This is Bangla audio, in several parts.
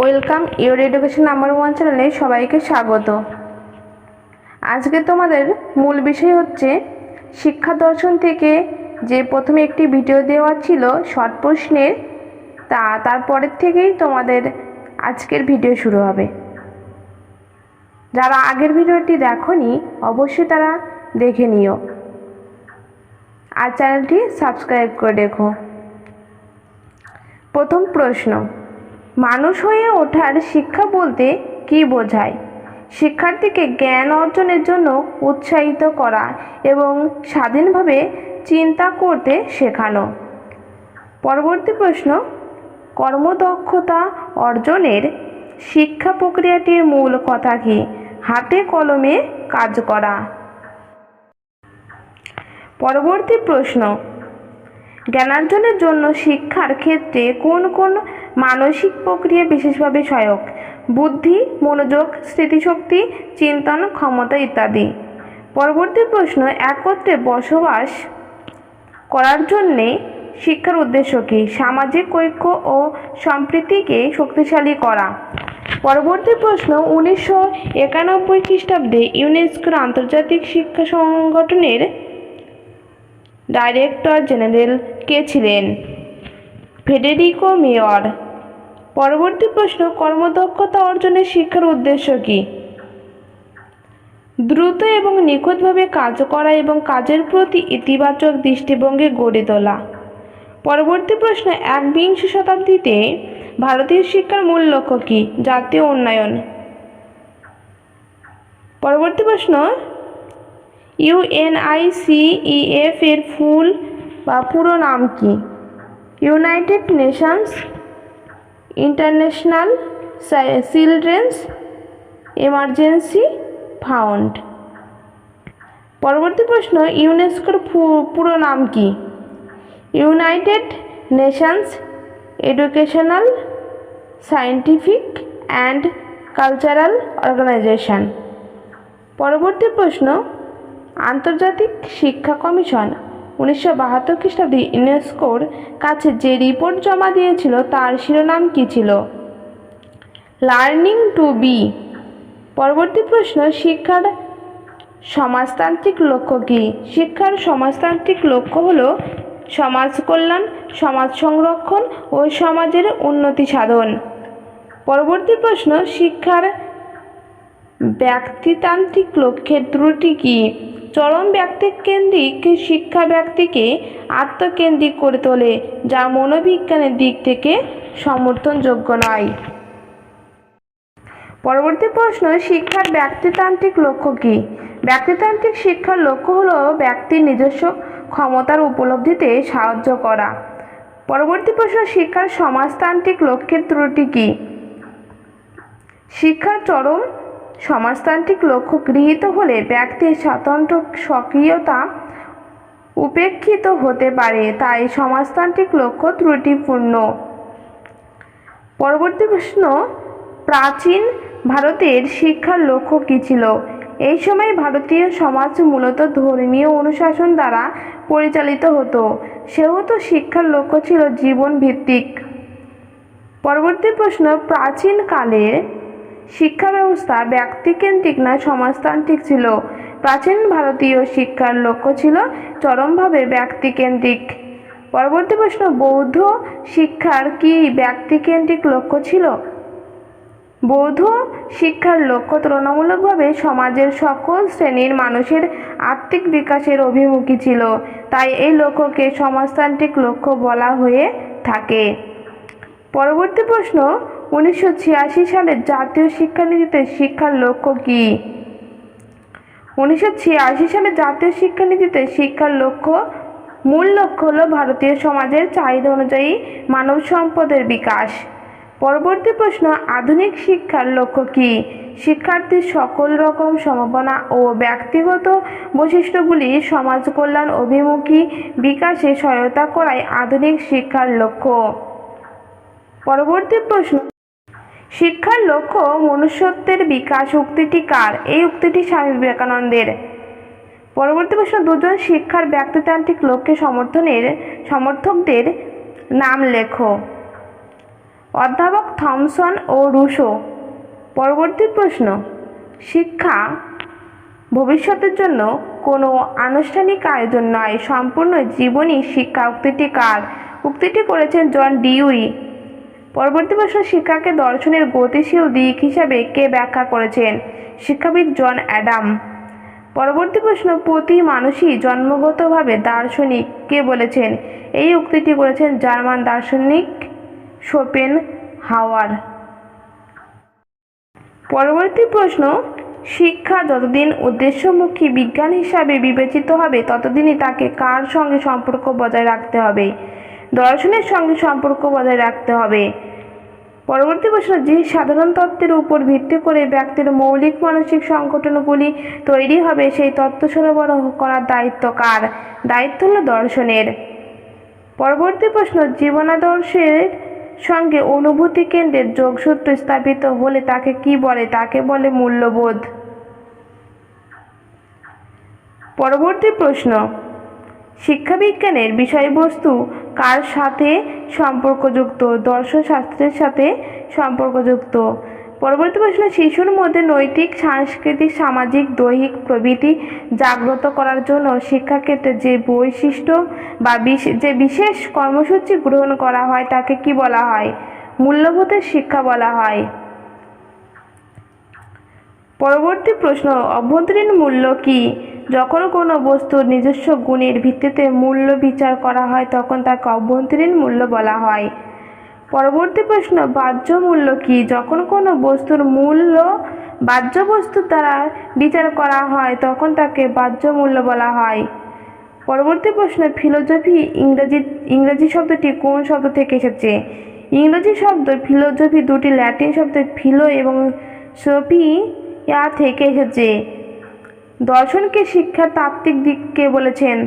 Welcome, your education number one চ্যানেলে সবাইকে স্বাগত। আজকে তোমাদের মূল বিষয় হচ্ছে, শিক্ষা দর্শন থেকে যে প্রথমে একটি ভিডিও দেওয়া ছিল শর্ট প্রশ্নের, তা তারপরের থেকেই তোমাদের আজকের ভিডিও শুরু হবে। যারা আগের ভিডিওটি দেখনি, অবশ্যই তারা দেখে নিও। আর চ্যানেলটি সাবস্ক্রাইব করে রেখো। প্রথম প্রশ্ন মানুষ হয়ে ওঠার শিক্ষা বলতে কি বোঝায়? শিক্ষার্থীকে জ্ঞান অর্জনের জন্য উৎসাহিত করা এবং স্বাধীনভাবে চিন্তা করতে শেখানো। পরবর্তী প্রশ্ন, কর্মদক্ষতা অর্জনের শিক্ষা প্রক্রিয়াটির মূল কথা কি? হাতে কলমে কাজ করা। পরবর্তী প্রশ্ন জ্ঞানার্জনের জন্য শিক্ষার ক্ষেত্রে কোন কোন মানসিক প্রক্রিয়া বিশেষভাবে সহায়ক? বুদ্ধি, মনোযোগ, স্মৃতিশক্তি, চিন্তন, ক্ষমতা ইত্যাদি। পরবর্তী প্রশ্ন, একত্রে বসবাস করার জন্যে শিক্ষার উদ্দেশ্য কী? সামাজিক ঐক্য ও সম্প্রীতিকে শক্তিশালী করা। পরবর্তী প্রশ্ন, উনিশশো একানব্বই খ্রিস্টাব্দে ইউনেস্কোর আন্তর্জাতিক শিক্ষা সংগঠনের ডাইরেক্টর জেনারেল কে ছিলেন? Federico Mayor. পরবর্তী প্রশ্ন, কর্মদক্ষতা অর্জনের শিক্ষার উদ্দেশ্য কী? দ্রুত এবং নিখুঁতভাবে কাজ করা এবং কাজের প্রতি ইতিবাচক দৃষ্টিভঙ্গি গড়ে তোলা। পরবর্তী প্রশ্ন একবিংশ শতাব্দীতে ভারতীয় শিক্ষার মূল লক্ষ্য কী? জাতীয় উন্নয়ন। পরবর্তী প্রশ্ন ইউএনআইসিইএফ এর ফুল বা পুরো নাম কি? United Nations International Children's Emergency Fund পরবর্তী প্রশ্ন ইউনেস্কোর পুরো নাম কি? United Nations Educational Scientific and Cultural Organization পরবর্তী প্রশ্ন, আন্তর্জাতিক শিক্ষা কমিশন উনিশশো বাহাত্তর খ্রিস্টাব্দে ইউনেস্কোর কাছে যে রিপোর্ট জমা দিয়েছিল তার শিরোনাম কী ছিল? Learning to be. পরবর্তী প্রশ্ন, শিক্ষার সমাজতান্ত্রিক লক্ষ্য কী? শিক্ষার সমাজতান্ত্রিক লক্ষ্য হল সমাজ কল্যাণ, সমাজ সংরক্ষণ ও সমাজের উন্নতি সাধন। পরবর্তী প্রশ্ন, শিক্ষার ব্যক্তিতান্ত্রিক লক্ষ্যের ত্রুটি কী? চরম ব্যক্তিকেন্দ্রিক শিক্ষা ব্যক্তিকে আত্মকেন্দ্রিক করে তোলে, যা মনোবিজ্ঞানের দিক থেকে সমর্থনযোগ্য নয়। পরবর্তী প্রশ্ন, শিক্ষার ব্যক্তিতান্ত্রিক লক্ষ্য কী? ব্যক্তিতান্ত্রিক শিক্ষার লক্ষ্য হলো ব্যক্তির নিজস্ব ক্ষমতার উপলব্ধিতে সাহায্য করা। পরবর্তী প্রশ্ন, শিক্ষার সমাজতান্ত্রিক লক্ষ্যের ত্রুটি কী? শিক্ষার চরম সমাজতান্ত্রিক লক্ষ্য গৃহীত হলে ব্যক্তির স্বাতন্ত্র্য সক্রিয়তা উপেক্ষিত হতে পারে, তাই সমাজতান্ত্রিক লক্ষ্য ত্রুটিপূর্ণ। পরবর্তী প্রশ্ন, প্রাচীন ভারতের শিক্ষার লক্ষ্য কী ছিল? এই সময় ভারতীয় সমাজ মূলত ধর্মীয় অনুশাসন দ্বারা পরিচালিত হতো। সেহেতু শিক্ষার লক্ষ্য ছিল জীবন ভিত্তিক পরবর্তী প্রশ্ন প্রাচীনকালের শিক্ষা ব্যবস্থা ব্যক্তিকেন্দ্রিক না সমাজতান্ত্রিক ছিল। প্রাচীন ভারতীয় শিক্ষার লক্ষ্য ছিল চরমভাবে ব্যক্তিকেন্দ্রিক। পরবর্তী প্রশ্ন, বৌদ্ধ শিক্ষার কি ব্যক্তিকেন্দ্রিক লক্ষ্য ছিল? বৌদ্ধ শিক্ষার লক্ষ্য তুলনামূলকভাবে সমাজের সকল শ্রেণির মানুষের আর্থিক বিকাশের অভিমুখী ছিল। তাই এই লক্ষ্যকে সমাজতান্ত্রিক লক্ষ্য বলা হয়ে থাকে। পরবর্তী প্রশ্ন উনিশশো ছিয়াশি সালের জাতীয় শিক্ষানীতিতে শিক্ষার লক্ষ্য কী? উনিশশো সালের জাতীয় শিক্ষানীতিতে শিক্ষার লক্ষ্য, মূল লক্ষ্য হলো ভারতীয় সমাজের চাহিদা অনুযায়ী মানব সম্পদের বিকাশ। পরবর্তী প্রশ্ন, আধুনিক শিক্ষার লক্ষ্য কী? শিক্ষার্থীর সকল রকম সম্ভাবনা ও ব্যক্তিগত বৈশিষ্ট্যগুলি সমাজ কল্যাণ অভিমুখী বিকাশে সহায়তা করাই আধুনিক শিক্ষার লক্ষ্য। পরবর্তী প্রশ্ন শিক্ষার লক্ষ্য মনুষ্যত্বের বিকাশ উক্তিটি কার? এই উক্তিটি স্বামী বিবেকানন্দের। পরবর্তী প্রশ্ন, দুজন শিক্ষার ব্যক্তিতান্ত্রিক লক্ষ্যে সমর্থনের, সমর্থকদের নাম লেখো। অধ্যাপক থমসন ও রুশো। পরবর্তী প্রশ্ন, শিক্ষা ভবিষ্যতের জন্য কোনো আনুষ্ঠানিক আয়োজন নয়, সম্পূর্ণ জীবনী শিক্ষা উক্তিটি কার? উক্তিটি করেছেন জন ডিউই পরবর্তী প্রশ্ন শিক্ষাকে দর্শনের গতিশীল দিক হিসাবে কে ব্যাখ্যা করেছেন? শিক্ষাবিদ জন অ্যাডাম। পরবর্তী প্রশ্ন, প্রতি মানুষই জন্মগতভাবে দার্শনিক কে বলেছেন? এই উক্তিটি করেছেন জার্মান দার্শনিক শোপেন হাওয়ার। পরবর্তী প্রশ্ন, শিক্ষা যতদিন উদ্দেশ্যমুখী বিজ্ঞান হিসাবে বিবেচিত হবে, ততদিনই তাকে কার সঙ্গে সম্পর্ক বজায় রাখতে হবে? দর্শনের সঙ্গে সম্পর্ক বজায় রাখতে হবে। পরবর্তী প্রশ্ন, যে সাধারণ তত্ত্বের উপর ভিত্তি করে ব্যক্তির মৌলিক মানসিক সংগঠনগুলি তৈরি হবে, সেই তত্ত্ব সরবরাহ করার দায়িত্ব কার? দায়িত্ব হলো দর্শনের। পরবর্তী প্রশ্ন, জীবনাদর্শের সঙ্গে অনুভূতি কেন্দ্রের যোগসূত্র স্থাপিত হলে তাকে কি বলে? তাকে বলে মূল্যবোধ। পরবর্তী প্রশ্ন, শিক্ষাবিজ্ঞানের বিষয়বস্তু কার সাথে সম্পর্কযুক্ত? দর্শন শাস্ত্রের সাথে সম্পর্কযুক্ত। পরবর্তী প্রশ্ন, শিশুর মধ্যে নৈতিক, সাংস্কৃতিক, সামাজিক, দৈহিক প্রভৃতি জাগ্রত করার জন্য শিক্ষাক্ষেত্রে যে বৈশিষ্ট্য বা যে বিশেষ কর্মসূচি গ্রহণ করা হয় তাকে কি বলা হয়? মূল্যবোধের শিক্ষা বলা হয়। পরবর্তী প্রশ্ন, অভ্যন্তরীণ মূল্য কি? যখন কোনো বস্তুর নিজস্ব গুণের ভিত্তিতে মূল্য বিচার করা হয়, তখন তাকে অভ্যন্তরীণ মূল্য বলা হয়। পরবর্তী প্রশ্ন, বাহ্য মূল্য কি? যখন কোনো বস্তুর মূল্য বাহ্য বস্তুর দ্বারা বিচার করা হয়, তখন তাকে বাহ্য মূল্য বলা হয়। পরবর্তী প্রশ্ন, ফিলোজফি ইংরেজি ইংরেজি শব্দটি কোন শব্দ থেকে এসেছে? ইংরেজি শব্দ ফিলোজফি দুটি ল্যাটিন শব্দ ফিলো এবং সফি ইয়া থেকে এসেছে। দর্শনকে শিক্ষার তাত্ত্বিক দিককে বলেছেন।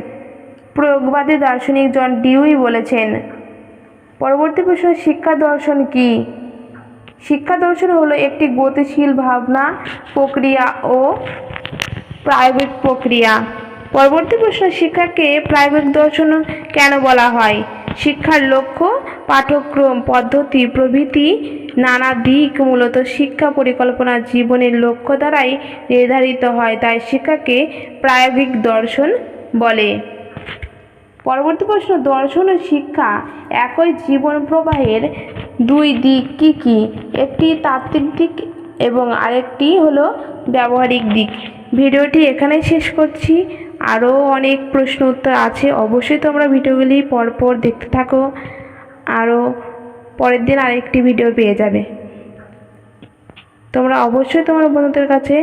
প্রয়োগবাদী দার্শনিক জন ডিউই বলেছেন। পরবর্তী প্রশ্ন, শিক্ষা দর্শন কি? শিক্ষা দর্শন হলো একটি গতিশীল ভাবনা, প্রক্রিয়া ও প্রায়োগিক প্রক্রিয়া। পরবর্তী প্রশ্ন, শিক্ষাকে প্রায়োগিক দর্শন কেন বলা হয়? শিক্ষার লক্ষ্য, পাঠ্যক্রম, পদ্ধতি, প্রভৃতি, নানা দিক মূলত শিক্ষা পরিকল্পনা জীবনের লক্ষ্য দ্বারাই নির্ধারিত হয়, তাই শিক্ষাকে প্রায়োগিক দর্শন বলে। পরবর্তী প্রশ্ন, দর্শন ও শিক্ষা একই জীবন প্রবাহের দুই দিক কি কি? একটি তাত্ত্বিক দিক এবং আরেকটি হলো ব্যবহারিক দিক। ভিডিওটি এখানেই শেষ করছি। আরও অনেক প্রশ্ন উত্তর আছে। অবশ্যই তোমরা ভিডিওগুলি পরপর দেখতে থাকো। আরও পরের দিন আরেকটি ভিডিও পেয়ে যাবে। তোমরা অবশ্যই তোমার বন্ধুদের কাছে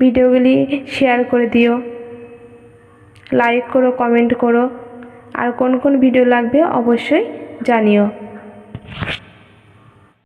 ভিডিওগুলি শেয়ার করে দিও। লাইক করো, কমেন্ট করো। আর কোন কোন ভিডিও লাগবে অবশ্যই জানিও।